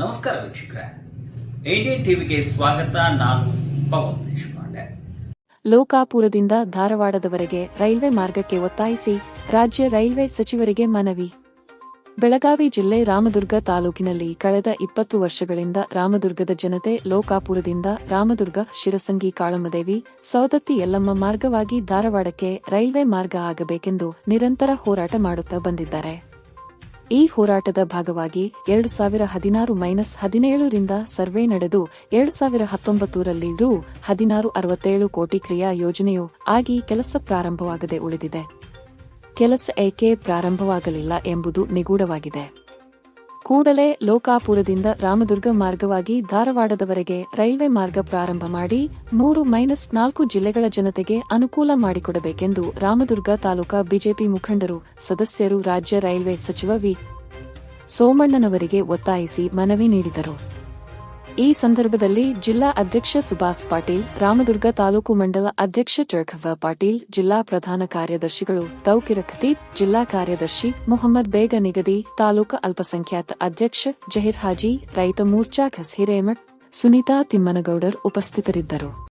ನಮಸ್ಕಾರ ವೀಕ್ಷಕರೇ. ಇಂಡಿಯನ್ ಟಿವಿಗೆ ಸ್ವಾಗತ. ನಾನು ಪವನ್ ದೇಶಪಾಂಡೆ. ಲೋಕಾಪುರದಿಂದ ಧಾರವಾಡದವರೆಗೆ ರೈಲ್ವೆ ಮಾರ್ಗಕ್ಕೆ ಒತ್ತಾಯಿಸಿ ರಾಜ್ಯ ರೈಲ್ವೆ ಸಚಿವರಿಗೆ ಮನವಿ. ಬೆಳಗಾವಿ ಜಿಲ್ಲೆ ರಾಮದುರ್ಗ ತಾಲೂಕಿನಲ್ಲಿ ಕಳೆದ ಇಪ್ಪತ್ತು ವರ್ಷಗಳಿಂದ ರಾಮದುರ್ಗದ ಜನತೆ ಲೋಕಾಪುರದಿಂದ ರಾಮದುರ್ಗ ಶಿರಸಂಗಿ ಕಾಳಮ್ಮದೇವಿ ಸೌದತ್ತಿ ಯಲ್ಲಮ್ಮ ಮಾರ್ಗವಾಗಿ ಧಾರವಾಡಕ್ಕೆ ರೈಲ್ವೆ ಮಾರ್ಗ ಆಗಬೇಕೆಂದು ನಿರಂತರ ಹೋರಾಟ ಮಾಡುತ್ತಾ ಬಂದಿದ್ದಾರೆ. ಈ ಹೋರಾಟದ ಭಾಗವಾಗಿ ಎರಡು ಸಾವಿರ ಹದಿನಾರು ಮೈನಸ್ ಹದಿನೇಳರಿಂದ ಸರ್ವೆ ನಡೆದು ಎರಡು ಸಾವಿರ ಹತ್ತೊಂಬತ್ತರಲ್ಲಿ ರು ಹದಿನಾರು ಅರವತ್ತೇಳು ಕೋಟಿ ಕ್ರಿಯಾ ಯೋಜನೆಯು ಆಗಿ ಕೆಲಸ ಪ್ರಾರಂಭವಾಗದೆ ಉಳಿದಿದೆ. ಕೆಲಸ ಏಕೆ ಪ್ರಾರಂಭವಾಗಲಿಲ್ಲ ಎಂಬುದು ನಿಗೂಢವಾಗಿದೆ. ಕೂಡಲೇ ಲೋಕಾಪುರದಿಂದ ರಾಮದುರ್ಗ ಮಾರ್ಗವಾಗಿ ಧಾರವಾಡದವರೆಗೆ ರೈಲ್ವೆ ಮಾರ್ಗ ಪ್ರಾರಂಭ ಮಾಡಿ ಮೂರು ಮೈನಸ್ ನಾಲ್ಕು ಜಿಲ್ಲೆಗಳ ಜನತೆಗೆ ಅನುಕೂಲ ಮಾಡಿಕೊಡಬೇಕೆಂದು ರಾಮದುರ್ಗ ತಾಲೂಕಾ ಬಿಜೆಪಿ ಮುಖಂಡರು, ಸದಸ್ಯರು, ರಾಜ್ಯ ರೈಲ್ವೆ ಸಚಿವ ವಿ. ಸೋಮಣ್ಣನವರಿಗೆ ಒತ್ತಾಯಿಸಿ ಮನವಿ ನೀಡಿದರು. ಈ ಸಂದರ್ಭದಲ್ಲಿ ಜಿಲ್ಲಾ ಅಧ್ಯಕ್ಷ ಸುಭಾಸ್ ಪಾಟೀಲ್, ರಾಮದುರ್ಗ ತಾಲೂಕು ಮಂಡಲ ಅಧ್ಯಕ್ಷ ಚರ್ಖವ ಪಾಟೀಲ್, ಜಿಲ್ಲಾ ಪ್ರಧಾನ ಕಾರ್ಯದರ್ಶಿಗಳು ತೌಕಿರ ಖತೀಬ್ ಜಿಲ್ಲಾ ಕಾರ್ಯದರ್ಶಿ ಮೊಹಮ್ಮದ್ ಬೇಗ ನಿಗದಿ, ತಾಲೂಕು ಅಲ್ಪಸಂಖ್ಯಾತ ಅಧ್ಯಕ್ಷ ಜಹೀರ್ ಹಾಜಿ, ರೈತ ಮೂರ್ಚಾ ಖಸ್ ಹಿರೇಮಠ್ ಸುನೀತಾ ತಿಮ್ಮನಗೌಡರ್ ಉಪಸ್ಥಿತರಿದ್ದರು.